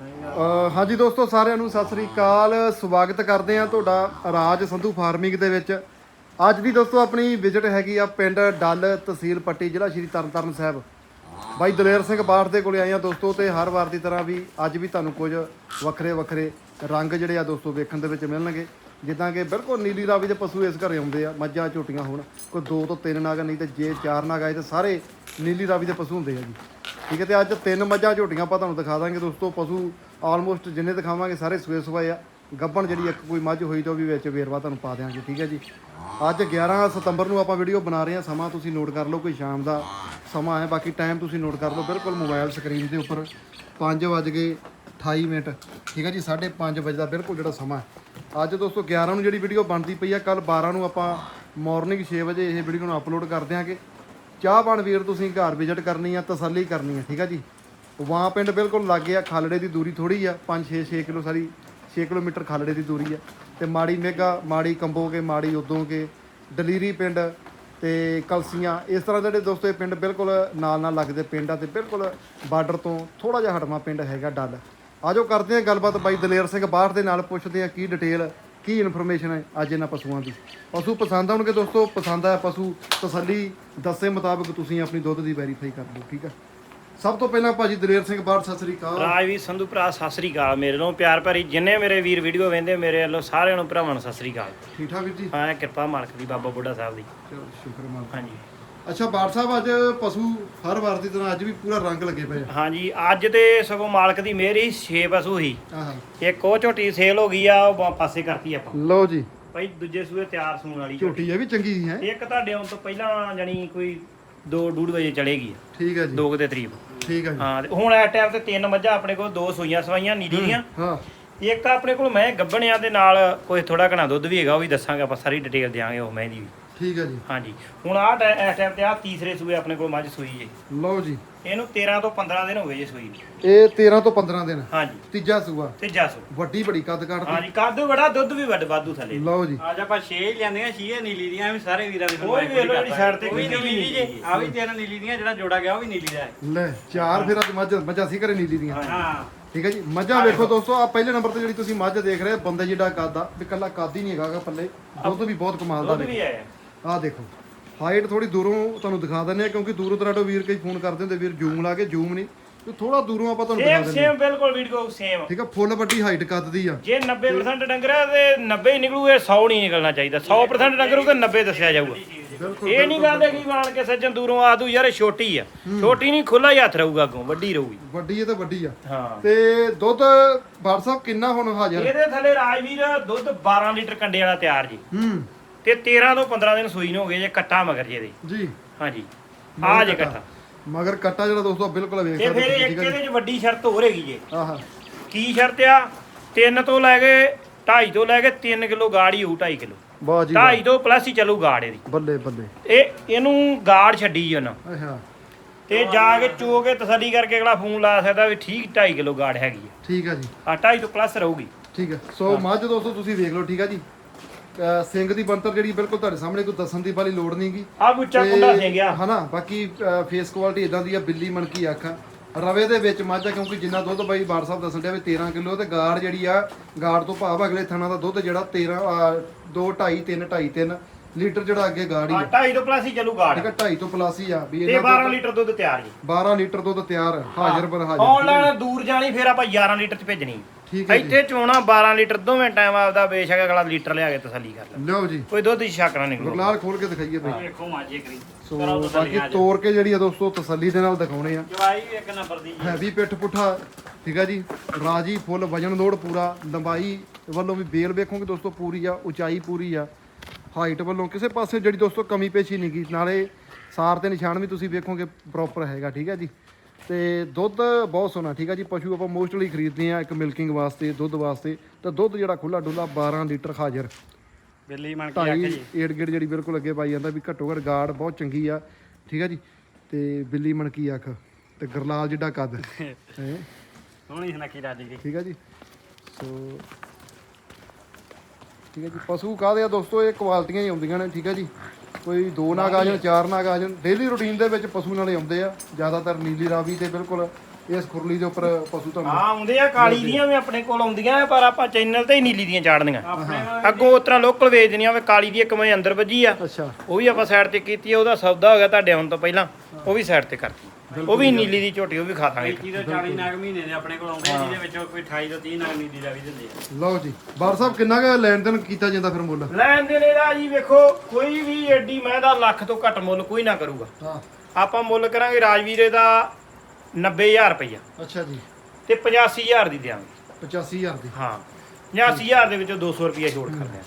ਅ, ਹਾਂਜੀ ਦੋਸਤੋ ਸਾਰਿਆਂ ਨੂੰ ਸਤਿ ਸ੍ਰੀ ਅਕਾਲ। ਸਵਾਗਤ ਕਰਦੇ ਹਾਂ ਤੁਹਾਡਾ ਰਾਜ ਸੰਧੂ ਫਾਰਮਿੰਗ ਦੇ ਵਿੱਚ। ਅੱਜ ਦੀ ਦੋਸਤੋ ਆਪਣੀ ਵਿਜ਼ਿਟ ਹੈਗੀ ਆ ਪਿੰਡ ਡੱਲ ਤਹਿਸੀਲ ਪੱਟੀ ਜ਼ਿਲ੍ਹਾ ਸ਼੍ਰੀ ਤਰਨਤਾਰਨ ਸਾਹਿਬ। ਬਾਈ ਦਲੇਰ ਸਿੰਘ ਬਾਠ ਦੇ ਕੋਲੇ ਆਏ ਆ ਦੋਸਤੋ ਤੇ ਹਰ ਵਾਰ ਦੀ ਤਰ੍ਹਾਂ ਵੀ ਅੱਜ ਵੀ ਤੁਹਾਨੂੰ ਕੁਝ ਵੱਖਰੇ ਵੱਖਰੇ ਰੰਗ ਜਿਹੜੇ ਆ ਦੋਸਤੋ ਵੇਖਣ ਦੇ ਵਿੱਚ ਮਿਲਣਗੇ। ਜਿੱਦਾਂ ਕਿ ਬਿਲਕੁਲ ਨੀਲੀ ਰਾਵੀ ਦੇ ਪਸ਼ੂ ਇਸ ਘਰੇ ਆਉਂਦੇ ਆ ਮੱਝਾਂ ਝੋਟੀਆਂ ਹੋਣ। ਕੋਈ ਦੋ ਤੋਂ ਤਿੰਨ ਨਾਗ ਨਹੀਂ ਤੇ ਜੇ ਚਾਰ ਨਾਗ ਆਏ ਤੇ ਸਾਰੇ ਨੀਲੀ ਰਾਵੀ ਦੇ ਪਸ਼ੂ ਹੁੰਦੇ ਆ ਜੀ। ਠੀਕ ਹੈ, ਤੇ ਅੱਜ ਤਿੰਨ ਮੱਝਾਂ ਝੋਟੀਆਂ ਆਪਾਂ ਤੁਹਾਨੂੰ ਦਿਖਾ ਦਾਂਗੇ ਦੋਸਤੋ, ਪਸ਼ੂ ਆਲਮੋਸਟ ਜਿੰਨੇ ਦਿਖਾਵਾਂਗੇ ਸਾਰੇ ਸੂਏ ਸੂਏ ਆ। ਗੱਬਣ ਜਿਹੜੀ ਇੱਕ ਕੋਈ ਮੱਝ ਹੋਈ ਤਾਂ ਉਹ ਵੀ ਵਿੱਚ ਵੇਰਵਾ ਤੁਹਾਨੂੰ ਪਾ ਦਿਆਂਗੇ, ਠੀਕ ਹੈ ਜੀ। ਅੱਜ 11 ਸਤੰਬਰ ਨੂੰ ਆਪਾਂ ਵੀਡੀਓ ਬਣਾ ਰਹੇ ਹਾਂ, ਸਮਾਂ ਤੁਸੀਂ ਨੋਟ ਕਰ ਲਓ, ਕੋਈ ਸ਼ਾਮ ਦਾ ਸਮਾਂ ਹੈ, ਬਾਕੀ ਟਾਈਮ ਤੁਸੀਂ ਨੋਟ ਕਰ ਲਓ, ਬਿਲਕੁਲ ਮੋਬਾਈਲ ਸਕਰੀਨ ਦੇ ਉੱਪਰ 5 ਵਜ ਗਏ 28 ਮਿੰਟ, ਠੀਕ ਹੈ ਜੀ 5:30 ਵਜੇ ਦਾ ਬਿਲਕੁਲ ਜਿਹੜਾ ਸਮਾਂ ਹੈ। ਅੱਜ ਦੋਸਤੋ 11 ਨੂੰ ਜਿਹੜੀ ਵੀਡੀਓ ਬਣਦੀ ਪਈ ਆ ਕੱਲ 12 ਨੂੰ ਆਪਾਂ ਮਾਰਨਿੰਗ 6 ਵਜੇ ਇਹ ਵੀਡੀਓ ਨੂੰ ਅਪਲੋਡ ਕਰ ਦਿਆਂਗੇ। ਚਾਹ ਪਾਣ ਵੀਰ ਤੁਸੀਂ ਘਰ ਵਿਜ਼ਿਟ ਕਰਨੀ ਆ, ਤਸੱਲੀ ਕਰਨੀ ਆ, ਠੀਕ ਆ ਜੀ? ਵਾਂ ਪਿੰਡ ਬਿਲਕੁਲ ਲਾਗੇ ਆ, ਖਾਲੜੇ ਦੀ ਦੂਰੀ ਥੋੜੀ ਆ 5 6 6 ਕਿਲੋ ਸਾਰੀ 6 ਕਿਲੋਮੀਟਰ ਖਾਲੜੇ ਦੀ ਦੂਰੀ ਆ। ਤੇ ਮਾੜੀ ਮੇਗਾ, ਮਾੜੀ ਕੰਬੋਗੇ ਮਾੜੀ ਉਦੋਂ ਕੇ, ਦਲੀਰੀ ਪਿੰਡ ਤੇ ਕਲਸੀਆਂ, ਇਸ ਤਰ੍ਹਾਂ ਜਿਹੜੇ ਦੋਸਤੋ ਇਹ ਪਿੰਡ ਬਿਲਕੁਲ ਨਾਲ ਨਾਲ ਲੱਗਦੇ ਪਿੰਡ ਆ ਤੇ ਬਿਲਕੁਲ ਬਾਰਡਰ ਤੋਂ ਥੋੜਾ ਜਿਹਾ ਹਟਵਾ ਪਿੰਡ ਹੈਗਾ ਡੱਲ। ਆਜੋ ਕਰਦੇ ਆ ਗੱਲਬਾਤ ਬਾਈ ਦਲੇਰ ਸਿੰਘ ਬਾਹਰ ਦੇ ਨਾਲ, ਪੁੱਛਦੇ ਆ ਕੀ ਡਿਟੇਲ ਕੀ ਇਨਫੋਰਮੇਸ਼ਨ ਹੈ? ਅੱਜ ਇਹਨਾਂ ਪਸ਼ੂਆਂ ਦੀ। ਪਸ਼ੂ ਪਸੰਦ ਆਉਣਗੇ ਦੋਸਤੋ ਪਸੰਦ ਆਇਆ ਪਸ਼ੂ ਤਸੱਲੀ ਦੱਸੇ ਮੁਤਾਬਕ ਤੁਸੀਂ ਆਪਣੀ ਦੁੱਧ ਦੀ ਵੈਰੀਫਾਈ ਕਰ ਲਓ ਠੀਕ ਆ? ਸਭ ਤੋਂ ਪਹਿਲਾਂ ਭਾਜੀ ਦਲੇਰ ਸਿੰਘ ਬਾਹਰ ਸਤਿ ਸ੍ਰੀ ਅਕਾਲ। ਰਾਜਵੀਰ ਸੰਧੂ ਭਰਾ ਸਤਿ ਸ੍ਰੀ ਅਕਾਲ। ਮੇਰੇ ਨੂੰ ਪਿਆਰ ਭਰੀ ਜਿੰਨੇ ਮੇਰੇ ਵੀਰ ਵੀਡੀਓ ਵੇਂਦੇ ਮੇਰੇ ਵੱਲੋਂ ਸਾਰਿਆਂ ਨੂੰ ਭਰਾਵਾਂ ਨੂੰ ਸਤਿ ਸ੍ਰੀ ਅਕਾਲ। ਠੀਕ ਠਾਕ ਵੀਰ ਜੀ? ਹਾਂ ਕਿਰਪਾ ਮਾਲਕ ਦੀ ਬਾਬਾ ਬੁੱਢਾ ਸਾਹਿਬ ਦੀ। ਚਲੋ ਸ਼ੁਕਰ ਮਾਲਕ। ਹਾਂਜੀ। ਅੱਛਾ ਬਾਰ ਸਾਹਿਬ ਅੱਜ ਪਸ਼ੂ ਹਰ ਵਾਰ ਦੀ ਤਰ੍ਹਾਂ ਅੱਜ ਵੀ ਪੂਰਾ ਰੰਗ ਲੱਗੇ ਪਏ ਆ। ਹਾਂਜੀ ਅੱਜ ਤੇ ਸਗੋਂ ਮਾਲਕ ਦੀ ਮੇਰੀ 6 ਪਸ਼ੂ ਸੀ ਆਹ ਇੱਕ ਉਹ ਝੋਟੀ ਸੇਲ ਹੋ ਗਈ ਆ ਉਹ ਬ- ਪਾਸੇ ਕਰਤੀ ਆਪਾਂ। ਲਓ ਜੀ। ਭਾਈ ਦੂਜੇ ਸੂਏ ਤਿਆਰ ਸੂਣ ਵਾਲੀ ਝੋਟੀ। ਇਹ ਵੀ ਚੰਗੀ ਹੈ? ਇੱਕ ਤੁਹਾਡੇ ਆਉਣ ਤੋਂ ਪਹਿਲਾਂ ਜਾਨੀ ਕੋਈ 2 ਡੂਢ ਵਜੇ ਚਲੇਗੀ। ਠੀਕ ਹੈ ਜੀ। 2 ਦੇ ਤਰੀਬ ਠੀਕ ਹੈ ਜੀ। ਹਾਂ ਤੇ ਹੁਣ ਇਸ ਟਾਈਮ ਤੇ ਤਿੰਨ ਮੱਝਾਂ ਆਪਣੇ ਕੋਲ ਦੋ ਸੂਈਆਂ ਸਵਾਈਆਂ ਨੀਲੀ ਦੀਆਂ। ਹਾਂ। ਇੱਕ ਆਪਣੇ ਕੋਲ ਮੈਂ ਗੱਬਣਿਆਂ ਦੇ ਨਾਲ ਕੋਈ ਥੋੜਾ ਘਣਾ ਦੁੱਧ ਵੀ ਹੈਗਾ ਉਹ ਵੀ ਦੱਸਾਂਗੇ ਆਪਾਂ ਸਾਰੀ ਡਿਟੇਲ ਦਿਆਂਗੇ ਉਹ ਮੈਂ ਦੀ ਵੀ। ਠੀਕ ਹੈ ਜੀ। ਹਾਂਜੀ। ਹੁਣ ਇਸ ਟਾਈਮ ਤੇ ਆ ਤੀਸਰੇ ਸੂਏ ਆਪਣੇ ਕੋਲ ਮੱਝ ਸੂਈ ਜੇ ਲਓ ਜੀ। ਇਹਨੂੰ 13 ਤੋਂ 15 ਦਿਨ ਹੋ ਗਏ ਜੇ ਸੂਈ ਨੂੰ। ਇਹ 13 ਤੋਂ 15 ਦਿਨ। ਹਾਂਜੀ। ਤੀਜਾ ਸੂਆ। ਤੇ ਜਾਸੂ ਵੱਡੀ ਬੜੀ ਕੱਦ ਕੱਢਦੀ ਹਾਂਜੀ ਕਾਦੂ ਬੜਾ ਦੁੱਧ ਵੀ ਵੱਡ ਵਾਧੂ ਥੱਲੇ। ਲਓ ਜੀ। ਅੱਜ ਆਪਾਂ 6 ਹੀ ਲੈਂਦੀਆਂ 6 ਨੀਲੀ ਦੀਆਂ ਵੀ ਸਾਰੇ ਵੀਰਾਂ ਦੀ ਉਹ ਵੀ ਲਓ ਜਿਹੜੀ ਸਾਈਡ ਤੇ ਕਿੰਨੀ ਨੀਲੀ ਜੇ ਆ ਵੀ ਤੇਰਾ ਨੀਲੀ ਦੀਆਂ ਜਿਹੜਾ ਜੋੜਾ ਗਿਆ ਉਹ ਵੀ ਨੀਲੀ ਦਾ ਹੈ। ਲੈ ਚਾਰ ਫੇਰਾ ਤੇ ਮੱਝ ਮੱਝਾਂ ਸੀ ਘਰੇ ਨੀਲੀ ਦੀਆਂ। ਹਾਂ। ਠੀਕ ਹੈ ਜੀ। ਮੱਝਾਂ ਵੇਖੋ ਦੋਸਤੋ ਆ ਪਹਿਲੇ ਨੰਬਰ ਤੇ ਜਿਹੜੀ ਤੁਸੀਂ ਮੱਝ ਦੇਖ ਰਹੇ ਹੋ, ਬੰਦੇ ਜਿਹੜਾ ਕੱਦ ਆ ਵੀ ਕੱਲਾ ਕੱਦ ਹੀ ਨਹੀਂ ਹੈਗਾ ਪੱਲੇ। ਦੁੱਧ ਵੀ ਬਹੁਤ ਕਮਾਲ ਦਾ ਦੁੱਧ ਨੇ ਵੀ ਆਇਆ ਆਹ ਦੇਖੋ ਹਾਈਟ ਥੋੜੀ ਦੂਰੋਂ ਤੁਹਾਨੂੰ ਦਿਖਾ ਦਿੰਦੇ ਆ ਕਿਉਂਕਿ ਦੂਰੋਂ ਦਰਾਡੋ ਵੀਰ ਕਈ ਫੋਨ ਕਰਦੇ ਹੁੰਦੇ ਵੀਰ ਜ਼ੂਮ ਲਾ ਕੇ ਜ਼ੂਮ ਨਹੀਂ। ਤੇ ਥੋੜਾ ਦੂਰੋਂ ਆਪਾਂ ਤੁਹਾਨੂੰ ਦਿਖਾ ਸੇਮ ਦਿੰਦੇ ਆ ਸੇਮ ਬਿਲਕੁਲ ਵੀਡੀਓ ਸੇਮ ਠੀਕ ਆ ਫੁੱਲ ਵੱਡੀ ਹਾਈਟ ਕੱਦ ਦੀ ਆ। ਜੇ 90% ਡੰਗਰ ਹੈ ਤੇ 90 ਹੀ ਨਿਕਲੂ ਇਹ 100 ਨਹੀਂ ਨਿਕਲਣਾ ਚਾਹੀਦਾ। 100% ਡੰਗਰ ਹੋਊਗਾ 90 ਦੱਸਿਆ ਜਾਊਗਾ। ਇਹ ਨਹੀਂ ਗੱਲ ਹੈ ਕਿ ਮਾਣ ਕੇ ਸੱਜਣ ਦੂਰੋਂ ਆਦੂ ਯਾਰ ਇਹ ਛੋਟੀ ਆ। ਛੋਟੀ ਨਹੀਂ ਖੁੱਲਾ ਹੀ ਹੱਥ ਰਹੂਗਾ ਅੱਗੋਂ ਵੱਡੀ ਰਹੂਗੀ। ਵੱਡੀ ਹੈ ਤੇ ਵੱਡੀ ਆ। ਹਾਂ। ਤੇ ਦੁੱਧ ਸਾਹਿਬ ਕਿੰਨਾ ਹੁਣ ਹਾਜ਼ਰ? ਇਹਦੇ ਥੱਲੇ ਰਾਜਵੀਰ ਦੁੱਧ 12 ਲੀਟਰ ਕੰਡੇ ਵਾਲਾ ਤਿਆਰ ਜੀ। ਹੂੰ। ਤੇ 13 ਤੋਂ 15 ਦਿਨ ਸੂਈ ਨੂੰ ਹੋ ਗਏ ਜੇ ਕੱਟਾ ਮਗਰ ਜੇ ਦੇ ਜੀ। ਹਾਂਜੀ। ਆ ਜੇ ਕੱਟਾ। ਮਗਰ ਕੱਟਾ ਜਿਹੜਾ ਦੋਸਤੋ ਬਿਲਕੁਲ ਵੇਖ ਤੇ ਸਕਦੇ ਫਿਰ ਤੁਸੀਂ, ਇੱਕ ਆ ਇਹਦੇ 'ਚ ਵੱਡੀ ਸ਼ਰਤ ਹੋਰ ਹੈਗੀ ਜੇ। ਆਹਾ ਕੀ ਸ਼ਰਤ ਆ? 3 ਤੋਂ ਲੈ ਕੇ 2.5 ਤੋਂ ਲੈ ਕੇ 3 ਕਿਲੋ ਗਾੜੀ ਹੋਊ 2.5 ਕਿਲੋ। ਵਾਹ ਜੀ ਵਾਹ। 2.5 ਤੋਂ ਪਲੱਸ ਹੀ ਚੱਲੂ ਗਾੜ ਇਹਦੀ। ਬੱਲੇ ਬੱਲੇ। ਇਹ ਇਹਨੂੰ ਗਾੜ ਛੱਡੀ ਉਹਨਾਂ। ਅੱਛਾ। ਤੇ ਜਾ ਕੇ ਚੋ ਕੇ ਤਸੱਲੀ ਕਰਕੇ ਅਗਲਾ ਫੋਨ ਲਾ ਸਕਦਾ ਵੀ ਠੀਕ 2.5 ਕਿਲੋ ਗਾੜ ਹੈਗੀ ਆ। ਠੀਕ ਆ ਜੀ। ਆ 2.5 ਤੋਂ ਪਲੱਸ ਰਹੂਗੀ। ਠੀਕ ਹੈ ਸੋ ਮੱਝ ਦੋਸਤੋ ਤੁਸੀਂ ਵੇਖ ਲਓ ਠੀਕ ਆ ਜੀ। ਸਿੰਘ ਦੀ ਬੰਤਰ ਜਿਹੜੀ ਬਿਲਕੁਲ ਤੁਹਾਡੇ ਸਾਹਮਣੇ ਕੋਈ ਦੱਸਣ ਦੀ ਵਾਲੀ ਲੋੜ ਨਹੀਂਗੀ ਆ ਬੁੱਚਾ ਕੁੰਡਾ ਸੇ ਗਿਆ ਹਨਾ ਬਾਕੀ ਫੇਸ ਕੁਆਲਿਟੀ ਇਦਾਂ ਦੀ ਆ ਬਿੱਲੀ ਮਣਕੀ ਅੱਖ ਆ। ਰਵੇ ਦੇ ਵਿੱਚ ਮੱਝ ਆ ਕਿਉਂਕਿ ਜਿੰਨਾ ਦੁੱਧ ਬਾਈ ਬਾਰ ਸਾਹਿਬ ਦੱਸਣ ਡਿਆ ਵੀ 13 ਕਿਲੋ ਤੇ ਗਾੜ ਜਿਹੜੀ ਆ ਗਾੜ ਤੋਂ ਭਾਵ ਅਗਲੇ ਥਣਾ ਦਾ ਦੁੱਧ ਜਿਹੜਾ 13 2 2.5 3 2.5 3 ਲੀਟਰ ਜਿਹੜਾ ਅੱਗੇ ਗਾੜ ਹੀ ਆ। ਆ 2.5 ਤੋਂ ਪਲੱਸ ਹੀ ਚੱਲੂ ਗਾੜ। ਠੀਕ ਆ 2.5 ਤੋਂ ਪਲੱਸ ਹੀ ਆ ਵੀ ਤੇ ਇਹਨਾਂ 12 ਲੀਟਰ ਦੁੱਧ ਤਿਆਰ ਜੀ। 12 ਲੀਟਰ ਦੁੱਧ ਤਿਆਰ ਹਾਜ਼ਰ ਪਰ ਹਾਜ਼ਰ ਆਨਲਾਈਨ ਦੂਰ ਜਾਣੀ ਫਿਰ ਆਪਾਂ 11 ਲੀਟਰ ਚ ਭੇਜਣੀ। ਠੀਕ ਹੈ ਜੀ। ਇੱਥੇ ਚੋਣਾ 12 ਲੀਟਰ ਦੋਵੇਂ ਟਾਈਮ ਆਪਦਾ ਬੇਸ਼ੱਕ ਅਗਲਾ ਲੀਟਰ ਲਿਆ ਕੇ ਤਸੱਲੀ ਕਰ ਲੈ। ਲਓ ਜੀ। ਕੋਈ ਦੁੱਧ ਦੀ ਸ਼ੱਕ ਨਾ ਨਿਕਲੂ। ਗੁਰਲਾਲ ਖੋਲ ਕੇ ਦਿਖਾਈਏ ਬਈ। ਵੇਖੋ ਮਾਜੇ ਕਰੀ ਸੋ ਬਾਕੀ ਤੋੜ ਕੇ ਜਿਹੜੀ ਆ ਦੋਸਤੋ ਤਸੱਲੀ ਦੇ ਨਾਲ ਦਿਖਾਉਣੇ ਆ। ਜਵਾਈ ਵੀ ਇੱਕ ਨੰਬਰ ਦੀ ਹੈਵੀ ਪਿੱਠ ਪੁੱਠਾ ਠੀਕ ਆ ਜੀ? ਰਾਜੀ ਫੁੱਲ ਵਜਨ ਲੋਡ ਪੂਰਾ। ਲੰਬਾਈ ਵੱਲੋਂ ਵੀ ਬੇਲ ਵੇਖੋਗੇ ਦੋਸਤੋ ਪੂਰੀ ਆ ਉਚਾਈ ਪੂਰੀ ਆ। ਹਾਈਟ ਵੱਲੋਂ ਕਿਸੇ ਪਾਸੇ ਜਿਹੜੀ ਦੋਸਤੋ ਕਮੀ ਪੇਸ਼ੀ ਨਹੀਂ ਗਈ ਨਾਲੇ ਸਾਰ ਤੇ ਨਿਸ਼ਾਨ ਵੀ ਤੁਸੀਂ ਵੇਖੋਗੇ ਪ੍ਰੋਪਰ ਹੈਗਾ ਠੀਕ ਆ ਜੀ? ਤੇ ਦੁੱਧ ਬਹੁਤ ਸੋਹਣਾ ਠੀਕ ਆ ਜੀ? ਪਸ਼ੂ ਆਪਾਂ ਮੋਸਟਲੀ ਖਰੀਦਦੇ ਆ ਇੱਕ ਮਿਲਕਿੰਗ ਵਾਸਤੇ ਦੁੱਧ ਵਾਸਤੇ। ਤਾਂ ਦੁੱਧ ਜਿਹੜਾ ਖੁੱਲਾ ਡੁੱਲਾ 12 ਲੀਟਰ ਹਾਜ਼ਰ। ਬਿੱਲੀ ਮਣ ਕੇ ਆਖੇ ਜੀ। ਏੜ ਗੇੜ ਜਿਹੜੀ ਬਿਲਕੁਲ ਅੱਗੇ ਪਾਈ ਜਾਂਦਾ ਵੀ ਘੱਟੋ ਘੱਟ ਗਾੜ ਬਹੁਤ ਚੰਗੀ ਆ ਠੀਕ ਆ ਜੀ? ਤੇ ਬਿੱਲੀ ਮਣਕੀ ਅੱਖ ਤੇ ਗਰਲਾਲ ਜਿੱਡਾ ਕੱਦ। ਹੈ? ਸੋਹਣੀ ਸੁਨੱਖੀ ਰਾਜੀ ਦੀ। ਠੀਕ ਹੈ ਜੀ? ਸੋ ਠੀਕ ਹੈ ਜੀ? ਪਸ਼ੂ ਕਾਹਦੇ ਆ ਦੋਸਤੋ? ਇਹ ਕੁਆਲਟੀਆਂ ਹੀ ਆਉਂਦੀਆਂ ਨੇ ਠੀਕ ਹੈ ਜੀ? ਕੋਈ ਦੋ ਨਾਗ ਆ ਜਾਣ ਚਾਰ ਨਾਗ ਆ ਜਾਣ ਡੇਲੀ ਰੂਟੀਨ ਦੇ ਵਿੱਚ ਪਸ਼ੂ ਨਾਲੇ ਆਉਂਦੇ ਆ ਜ਼ਿਆਦਾਤਰ ਨੀਲੀ ਰਾਵੀ ਤੇ ਬਿਲਕੁਲ ਇਸ ਖੁਰਲੀ ਦੇ ਉੱਪਰ ਪਸ਼ੂ ਤੁਹਾਨੂੰ ਹਾਂ ਆਉਂਦੇ ਆ ਕਾਲੀ ਦੀਆਂ ਵੀ ਆਪਣੇ ਕੋਲ ਆਉਂਦੀਆਂ ਪਰ ਆਪਾਂ ਚੈਨਲ ਤੇ ਹੀ ਨੀਲੀ ਦੀਆਂ ਚਾੜਨੀਆਂ। ਅੱਗੋਂ ਉਸ ਤਰ੍ਹਾਂ ਲੋਕਲ ਵੇਚਦੀਆਂ ਵੇ ਕਾਲੀ ਦੀ ਇੱਕ ਮੈਂ ਅੰਦਰ ਵੱਜੀ ਆ ਅੱਛਾ। ਉਹ ਵੀ ਆਪਾਂ ਸਾਈਡ ਤੇ ਕੀਤੀ ਆ ਉਹਦਾ ਸੌਦਾ ਹੋ ਗਿਆ ਤੁਹਾਡੇ ਆਉਣ ਤੋਂ ਪਹਿਲਾਂ ਉਹ ਵੀ ਸਾਈਡ ਤੇ ਕਰਤੀ। ਉਹ ਵੀ ਨੀਲੀ ਦੀ ਝੋਟੀ ਉਹ ਵੀ ਖਾ ਦਾਂਗੇ। 25 ਤੋਂ 40 ਨਾਗ ਮਹੀਨੇ ਦੇ ਆਪਣੇ ਕੋਲ ਆਉਂਦੇ ਆ, ਜਿਹਦੇ ਵਿੱਚੋਂ ਕੋਈ 28 ਤੋਂ 30 ਨਾਗ ਨੀਲੀ ਦਾ ਵੀ ਦਿੰਦੇ ਆ। ਲਓ ਜੀ ਬਾਰ ਸਾਹਿਬ ਕਿੰਨਾ ਕੁ ਲੈਣ ਦੇਣ ਕੀਤਾ ਜਾਂਦਾ ਫਿਰ ਮੁੱਲ? ਲੈਣ ਦੇਣ ਇਹਦਾ ਜੀ ਵੇਖੋ ਕੋਈ ਵੀ ਐਡੀ ਮੈਂ ਦਾ ਲੱਖ ਤੋਂ ਘੱਟ ਮੁੱਲ ਕੋਈ ਨਾ ਕਰੂਗਾ। ਹਾਂ। ਆਪਾਂ ਮੁੱਲ ਕਰਾਂਗੇ ਰਾਜਵੀਰੇ ਦਾ 90000 ਰੁਪਈਆ। ਅੱਛਾ ਜੀ। ਤੇ 85000 ਦੀ ਦਿਆਂਗੇ। 85000 ਦੀ। ਹਾਂ 85000 ਦੇ ਵਿੱਚੋਂ 200 ਰੁਪਈਆ ਛੋੜ ਕਰਦੇ ਆ।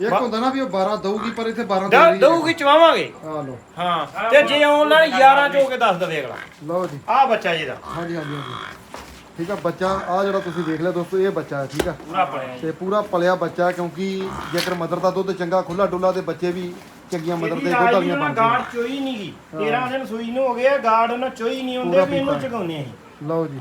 ਇੱਕ ਹੁੰਦਾ ਨਾ ਵੀ ਉਹ 12 ਦਊਗੀ ਪਰ ਇੱਥੇ 12 ਦੇ ਦ- ਦਊਗੀ ਚਵਾਵਾਂਗੇ। ਆ ਲਓ। ਹਾਂ ਤੇ ਜੇ ਆਨਲਾਈਨ 11 ਚ ਕੇ ਦੱਸ ਦਵੇ ਅਗਲਾ। ਲਓ ਜੀ। ਆਹ ਬੱਚਾ ਜਿਹਦਾ ਹਾਂਜੀ ਹਾਂਜੀ ਹਾਂਜੀ। ਠੀਕ ਆ ਬੱਚਾ ਆ ਜਿਹੜਾ ਤੁਸੀਂ ਦੇਖ ਲਿਆ ਦੋਸਤੋ ਇਹ ਬੱਚਾ ਹੈ ਠੀਕ ਆ। ਪੂਰਾ ਪੜਿਆ ਤੇ ਪੂਰਾ ਪਲਿਆ ਬੱਚਾ ਕਿਉਂਕਿ ਜੇਕਰ ਮਦਰ ਦਾ ਦੁੱਧ ਚੰਗਾ ਖੁੱਲਾ ਡੁੱਲਾ ਤੇ ਬੱਚੇ ਵੀ ਚੰਗੀਆਂ ਮਦਰ ਦੇ ਦੁੱਧ ਵਾਲੀਆਂ ਬਣਦੀਆਂ। ਗਾੜ ਚੋਈ ਨਹੀਂ ਗਈ। 13 ਦਿਨ ਸੂਈ ਨੂੰ ਹੋ ਗਏ ਗਾੜ ਉਹਨਾਂ ਚੋਈ ਨਹੀਂ ਹੁੰਦੇ ਵੀ ਇਹਨੂੰ ਚਗਾਉਨੇ ਅਸੀਂ। ਲਓ ਜੀ।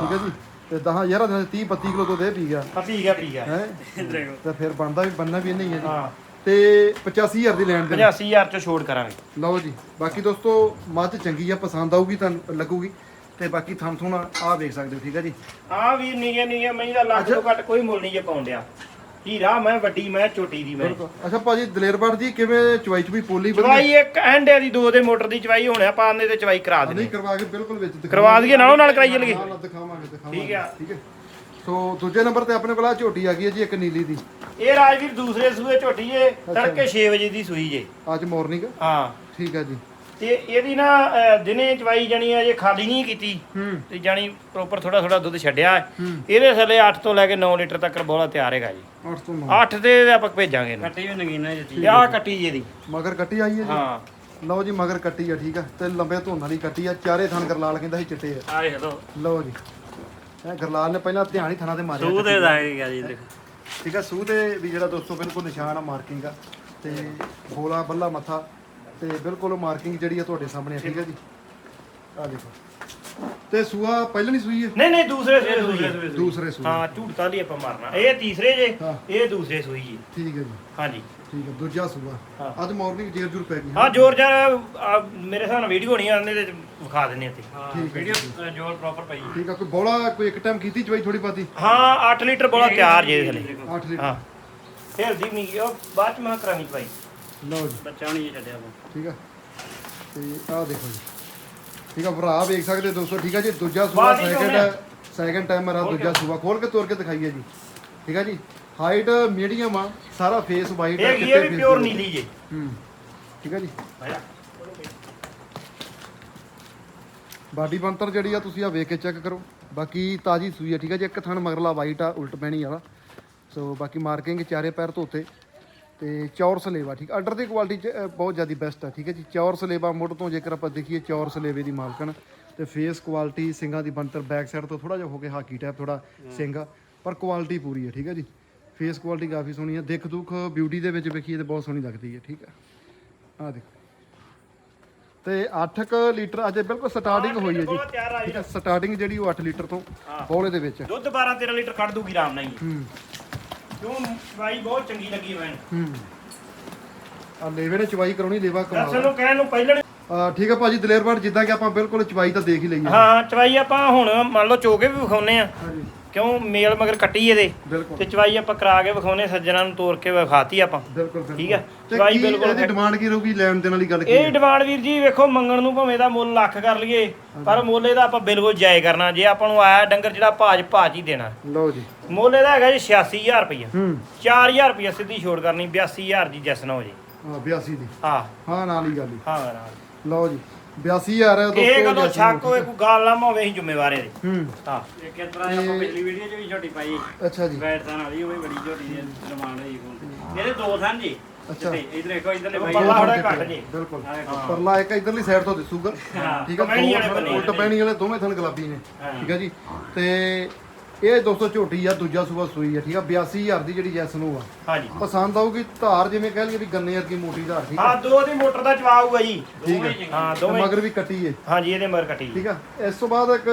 ਠੀਕ ਹੈ ਜੀ। ਤੇ 10 11 ਦਿਨ 30 32 ਕਿਲੋ ਦੁੱਧ ਇਹ ਪੀ ਗਿਆ। ਆ ਪੀ ਗਿਆ ਪੀ ਗਿਆ। ਹੈ? ਦੇਖੋ ਤੇ ਫਿਰ ਬਣਦਾ ਵੀ ਬੰਨਾ ਵੀ ਨਹੀਂ ਹੈ ਜੀ। ਹਾਂ। ਤੇ 85000 ਦੀ ਲੈਣ ਦੇ 85000 ਚ ਛੋੜ ਕਰਾਂਗੇ। ਲਓ ਜੀ ਬਾਕੀ ਦੋਸਤੋ ਮੱਝ ਚੰਗੀ ਆ ਪਸੰਦ ਆਊਗੀ ਤੁਹਾਨੂੰ ਲੱਗੂਗੀ। ਤੇ ਬਾਕੀ ਥਣ ਥੁਣ ਆ ਵੇਖ ਸਕਦੇ ਹੋ ਠੀਕ ਹੈ ਜੀ? ਆ ਵੀ ਨੀਗੇ ਨੀਗੇ ਮੈਂ ਦਾ ਲੱਖ ਤੋਂ ਘੱਟ ਕੋਈ ਮੁੱਲ ਨਹੀਂ ਜੇ ਪਾਉਂਦਿਆ ਹੀਰਾ ਮੈਂ ਵੱਡੀ ਮੈਂ ਛੋਟੀ ਦੀ ਮੈਂ। ਅੱਛਾ ਭਾਜੀ ਦਲੇਰਬੜ ਜੀ ਕਿਵੇਂ ਚਵਾਈ ਚ ਵੀ ਪੋਲੀ ਚਵਾਈ ਇੱਕ ਐਂਡੇ ਦੀ ਦੋ ਦੇ ਮੋਟਰ ਦੀ ਚਵਾਈ ਹੋਣਿਆ ਪਾਉਂਦੇ ਤੇ ਚਵਾਈ ਕਰਾ ਨਹੀਂ ਦੇਣੀ ਕਰਵਾ ਕੇ ਬਿਲਕੁਲ ਵਿੱਚ। ਕਰਵਾ ਦਈਏ ਨਾਲੋਂ ਨਾਲ ਕਰਾਈ ਚੱਲੀਏ ਨਾਲ ਦਿਖਾਵਾਂਗੇ ਦਿਖਾਵਾਂਗੇ। ਠੀਕ ਆ। ਠੀਕ ਹੈ। ਸੋ ਦੂਜੇ ਨੰਬਰ ਤੇ ਆਪਣੇ ਕੋਲ ਆ ਝੋਟੀ ਆ ਗਈ ਹੈ ਜੀ ਇੱਕ ਨੀਲੀ ਦੀ। ਇਹ ਰਾਜਵੀਰ ਦੂਸਰੇ ਸੂਏ ਝੋਟੀ ਜੇ ਤੜਕੇ 6 ਵਜੇ ਦੀ ਸੂਈ ਜੇ। ਅੱਜ ਮਾਰਨਿੰਗ ਹਾਂ। ਠੀਕ ਹੈ ਜੀ। ਤੇ ਇਹਦੀ ਨਾ ਅਹ, ਦਿਨੇ ਚਵਾਈ ਜਾਣੀ ਅਜੇ ਖਾਲੀ ਨਹੀਂ ਕੀਤੀ। ਹੂੰ। ਤੇ ਜਾਣੀ ਪ੍ਰੋਪਰ ਥੋੜਾ ਥੋੜਾ ਦੁੱਧ ਛੱਡਿਆ। ਹੈ। ਹੂੰ ਇਹਦੇ ਥੱਲੇ 8 ਤੋਂ ਲੈ ਕੇ 9 ਲੀਟਰ ਤੱਕ ਬੋਲਾ ਤਿਆਰ ਹੈਗਾ ਜੀ। 8 ਤੋਂ 9 8 ਤੇ ਆਪਾਂ ਭੇਜਾਂਗੇ ਇਹਨੂੰ। ਕੱਟੀ ਵੀ ਨਗੀਨਾ ਦਿੱਤੀ ਤੇ ਆਹ ਕੱਟੀ ਜੀ ਇਹਦੀ। ਮਗਰ ਕੱਟੀ ਆਈ ਹੈ ਜੀ? ਹਾਂ। ਲਓ ਜੀ ਮਗਰ ਕੱਟੀ ਆ ਠੀਕ ਆ। ਤੇ ਲੰਬੇ ਧੋਣ ਵਾਲੀ ਕੱਟੀ ਆ। ਚਾਰੇ ਥਣ ਗਰਲਾਲ ਕਹਿੰਦਾ ਸੀ ਚਿੱਟੇ ਆ। ਆ ਦੇਖ ਲਓ। ਲਓ ਜੀ। ਇਹ ਗਰਲਾਲ ਨੇ ਪਹਿਲਾਂ ਧਿਆਨ ਹੀ ਥਣਾ ਤੇ ਮਾਰਿਆ ਸੂਹ ਦੇ ਦਾ ਗਿਆ ਜੀ ਦੇਖੋ। ਠੀਕ ਆ ਸੂਹ ਦੇ ਵੀ ਜਿਹੜਾ ਦੋਸਤੋ ਬਿਲਕੁਲ ਨਿਸ਼ਾਨ ਆ ਮਾਰਕਿੰਗ ਆ। ਤੇ ਬੋਲਾ ਬੱਲਾ ਮੱਥਾ। ਤੇ ਬਿਲਕੁਲ ਮਾਰਕਿੰਗ ਜਿਹੜੀ ਆ ਤੁਹਾਡੇ ਸਾਹਮਣੇ ਆ ਠੀਕ ਆ ਜੀ? ਆ ਦੇਖੋ। ਤੇ ਸੂਆ ਪਹਿਲਾਂ ਨਹੀਂ ਸੂਈ ਹੈ ਨਹੀਂ ਨਹੀਂ ਦੂਸਰੇ ਸੂਏ ਸੂਈ ਹੈ। ਦੂਸਰੇ ਸੂਏ ਹਾਂ। ਝੂਠ ਤਾਂ ਲਈ ਆਪਾਂ ਮਾਰਨਾ। ਇਹ ਤੀਸਰੇ ਜੇ ਹਾਂ। ਇਹ ਦੂਸਰੇ ਸੂਈ ਜੀ ਠੀਕ ਹੈ ਜੀ। ਹਾਂਜੀ। ਠੀਕ ਹੈ ਦੂਜਾ ਸੂਆ ਹਾਂ। ਅੱਜ ਮਾਰਨਿੰਗ ਜੇਰ ਜੁਰ ਪੈ ਗਈ ਹਾਂ ਜੋਰ ਜਰ ਆ, ਮੇਰੇ ਹਿਸਾਬ ਨਾਲ ਵੀਡੀਓ ਨਹੀਂ ਆਉਂਦੇ ਤੇ ਵਿਖਾ ਦਿੰਨੇ ਇੱਥੇ। ਹਾਂ ਠੀਕ ਹੈ, ਵੀਡੀਓ ਜੋਰ ਪ੍ਰੋਪਰ ਪਈ ਠੀਕ ਆ ਕੋਈ ਬੋਲਾ ਕੋਈ ਇੱਕ ਟਾਈਮ ਕੀਤੀ ਚਵਾਈ ਥੋੜੀ ਪਾਤੀ ਹਾਂ 8 ਲੀਟਰ ਬੋਲਾ ਤਿਆਰ ਜੇ ਥੱਲੇ। 8 ਲੀਟਰ। ਹਾਂ। ਫੇਰ ਦੀ ਨਹੀਂ ਉਹ ਬਾਅਦ ਚ ਮੈਂ ਕਰਾਂਗੀ ਭਾਈ ਲਓ ਜੀ। ਬੱਚਾ ਨਹੀਂ ਛੱਡਿਆ ਆਪਾਂ ਠੀਕ ਆ। ਤੇ ਆਹ ਦੇਖੋ ਜੀ। ਠੀਕ ਆ ਭਰਾ ਵੇਖ ਸਕਦੇ ਦੋਸਤੋ ਠੀਕ ਆ ਜੀ। ਦੂਜਾ ਸੂਆ ਬਾਅਦ ਹੀ। ਸੈਕਿੰਡ ਟਾਈਮਰ ਆ ਦੂਜਾ ਸੂਆ। ਖੋਲ ਕੇ ਤੋੜ ਕੇ ਦਿਖਾਈਏ ਜੀ। ਠੀਕ ਆ ਜੀ। ਹਾਈਟ ਮੀਡੀਅਮ ਆ। ਸਾਰਾ ਫੇਸ ਵਾਈਟ ਇਹ ਕੀ ਹੈ ਵੀ ਪਿਓਰ ਨੀਲੀ ਜੇ। ਹੂੰ। ਠੀਕ ਆ ਜੀ। ਭਾਇਆ ਬਾਡੀ ਬੰਤਰ ਜਿਹੜੀ ਆ ਤੁਸੀਂ ਆ ਵੇਖ ਕੇ ਚੈੱਕ ਕਰੋ। ਬਾਕੀ ਤਾਜੀ ਸੂਈ ਆ ਠੀਕ ਆ ਜੀ। ਇੱਕ ਥਣ ਮਗਰਲਾ ਵਾਈਟ ਆ ਉਲਟ ਪੈਣੀ ਵਾਲਾ। ਸੋ ਬਾਕੀ ਮਾਰਕਿੰਗ ਚਾਰੇ ਪੈਰ ਧੋਤੇ। ਤੇ ਚੌਰ ਸਲੇਵਾ ਠੀਕ? ਆਰਡਰ ਦੀ ਕੁਆਲਿਟੀ ਬਹੁਤ ਜ਼ਿਆਦਾ ਬੈਸਟ ਆ ਠੀਕ ਹੈ ਜੀ? ਚੌਰ ਸਲੇਵਾ ਮੁੱਢ ਤੋਂ ਜੇਕਰ ਆਪਾਂ ਦੇਖੀਏ ਚੌਰ ਸਲੇਵੇ ਦੀ ਮਾਲਕਣ ਤੇ ਫੇਸ ਕੁਆਲਿਟੀ ਸਿੰਗਾਂ ਦੀ ਬੰਤਰ ਬੈਕ ਸਾਈਡ ਤੋਂ ਥੋੜਾ ਜਿਹਾ ਹੋ ਕੇ ਹਾਕੀ ਟਾਈਪ ਥੋੜਾ ਸਿੰਘ ਪਰ ਕੁਆਲਿਟੀ ਪੂਰੀ ਹੈ ਠੀਕ ਹੈ ਜੀ? ਫੇਸ ਕੁਆਲਿਟੀ ਕਾਫੀ ਸੋਹਣੀ ਹੈ ਦਿੱਖ ਦੁੱਖ ਬਿਊਟੀ ਦੇ ਵਿੱਚ ਵੇਖੀਏ ਤੇ ਬਹੁਤ ਸੋਹਣੀ ਲੱਗਦੀ ਹੈ ਠੀਕ ਹੈ? ਆ ਦੇਖੋ। ਤੇ 8 ਲੀਟਰ ਅਜੇ ਬਿਲਕੁਲ ਸਟਾਰਟਿੰਗ ਹੋਈ ਹੈ ਜੀ। ਠੀਕ ਹੈ ਸਟਾਰਟਿੰਗ ਜਿਹੜੀ ਉਹ 8 ਲੀਟਰ ਤੋਂ। ਬੋਲੇ ਦੇ ਵਿੱਚ। ਦੁੱਧ 12 13 ਲੀਟਰ ਕੱਢ ਦੂਗੀ ਆਰਾਮ ਨਾਲ ਹੀ। ਹੂੰ। ਕਿਉਂ? ਚਵਾਈ ਬਹੁਤ ਚੰਗੀ ਲੱਗੀ ਮੈਨੂੰ। ਹੂੰ। ਆ ਲੇਵੇ ਨੇ ਚਵਾਈ ਕਰਾਉਣੀ ਲੇਵਾ ਕਮਾਲ ਨੂੰ ਕਹਿਣ ਨੂੰ ਪਹਿਲਾਂ ਆ ਠੀਕ ਹੈ ਭਾਜੀ ਦਲੇਰਬਾੜ ਜਿੱਦਾਂ ਕਿ ਆਪਾਂ ਬਿਲਕੁਲ ਚਵਾਈ ਤਾਂ ਦੇਖ ਹੀ ਲਈ ਹੈ ਹਾਂ ਚਵਾਈ ਆਪਾਂ ਹੁਣ ਮੰਨ ਲਓ ਚੋਕੇ ਵੀ ਵਿਖਾਉਨੇ ਆ। ਹਾਂਜੀ। ਕਿਉਂ? ਮੇਲ ਮਗਰ ਕੱਟੀ ਇਹਦੇ। ਬਿਲਕੁਲ। ਤੇ ਚਵਾਈ ਆਪਾਂ ਕਰਾ ਕੇ ਵਿਖਾਉਨੇ ਸੱਜਣਾ ਨੂੰ ਤੋਰ ਕੇ ਵਿਖਾਤੀ ਆਪਾਂ। ਬਿਲਕੁਲ ਬਿਲਕੁਲ। ਠੀਕ ਤੇ ਚਵਾਈ ਕੀ ਬਿਲਕੁਲ ਇਹਦੀ ਡਿਮਾਂਡ ਕੀ ਰਹੂਗੀ ਲੈਣ ਦੇਣ ਵਾਲੀ ਗੱਲ ਕੀ ਇਹ ਹੈ? ਡਿਮਾਂਡ ਵੀਰ ਜੀ ਵੇਖੋ ਮੰਗਣ ਨੂੰ ਭਾਵੇਂ ਦਾ ਮੁੱਲ ਲੱਖ ਕਰ ਲਈਏ ਪਰ ਮੁੱਲ ਇਹਦਾ ਆਪਾਂ ਬਿਲਕੁਲ ਜਾਇ ਕਰਨਾ। ਜੇ ਆਪਾਂ ਨੂੰ ਆਇਆ ਡੰਗਰ ਜਿਹੜਾ ਭਾਜ ਭਾਜ ਹੀ ਦੇਣਾ। ਲਓ ਜੀ। ਮੁੱਲ ਇਹਦਾ ਹੈਗਾ ਜੀ 86000 ਰੁਪਇਆ ਹੂੰ। 4000 ਰੁਪਇਆ ਸਿੱਧੀ ਛੋੜ ਕਰਨੀ 82000 ਦੀ ਜੈਸ ਨਾ ਹੋ ਜੇ। ਹਾਂ 82 ਦੀ। ਹਾਂ। ਹਾਂ ਨਾਲ ਹੀ ਗੱਲ ਹੀ। ਹਾਂ ਨਾਲ ਲਓ ਜੀ 82000 ਹੈ ਇਹ ਜੈਸਨ ਛੱਕ ਹੋਏ ਕੋਈ ਗੱਲ ਨਾ ਹੋਵੇ ਅਸੀਂ ਜ਼ਿੰਮੇਵਾਰ ਇਹਦੇ। ਹੂੰ। ਹਾਂ। ਇੱਕ ਇਸ ਤਰ੍ਹਾਂ ਆਪਾਂ ਪਿਛਲੀ ਵੀਡੀਓ 'ਚ ਵੀ ਛੋਟੀ ਪਾਈ। ਅੱਛਾ ਜੀ। ਬੈਠ ਤਾਂ ਵਾਲੀ ਉਹ ਵੀ ਬੜੀ ਝੋਟੀ ਦੀ ਡਿਮਾਂਡ ਹੋਈ ਕੋਲ ਇਹਦੇ ਦੋ ਥਾਂ ਜੀ ਅੱਛਾ। ਇਧਰ ਦੇਖੋ ਇਧਰਲੇ ਬਾਈ ਪਰਲਾ ਥੋੜਾ ਘੱਟ ਜੇ। ਬਿਲਕੁਲ। ਆਹ ਦੇਖੋ। ਪਰਲਾ ਇੱਕ ਇਧਰਲੀ ਸਾਈਡ ਤੋਂ ਦਿਸੂਗਾ। ਹਾਂ, ਠੀਕ ਹੈ ਕਮੈਣੀ ਵਾਲੇ ਦੋ ਬੰਨੇ ਉਲਟ ਪੈਣੀ ਵਾਲੇ ਦੋਵੇਂ ਥਣ ਗੁਲਾਬੀ ਨੇ। ਹਾਂ। ਠੀਕ ਹੈ ਜੀ। ਤੇ ਇਹ ਦੋਸਤੋ ਝੋਟੀ ਆ ਦੂਜਾ ਸੂਆ ਸੂਈ ਆ ਠੀਕ ਆ? 82000 ਦੀ ਜਿਹੜੀ ਜੈਸ ਨੂੰ ਆ। ਹਾਂਜੀ। ਪਸੰਦ ਆਊਗੀ ਧਾਰ ਜਿਵੇਂ ਕਹਿ ਲਈਏ ਵੀ ਗੰਨੇ ਵਰਗੀ ਮੋਟੀ ਧਾਰ ਠੀਕ ਆ? ਹਾਂ ਦੋ ਦੀ ਮੋਟਰ ਦਾ ਚਵਾ ਆਊਗਾ ਜੀ। ਠੀਕ ਹੈ ਹਾਂ ਤੇ ਦੋਵੇਂ ਮਗਰ ਵੀ ਕੱਟੀ ਏ। ਹਾਂਜੀ ਇਹਦੇ ਮਗਰ ਕੱਟੀ ਠੀਕ ਆ? ਇਸ ਤੋਂ ਬਾਅਦ ਇੱਕ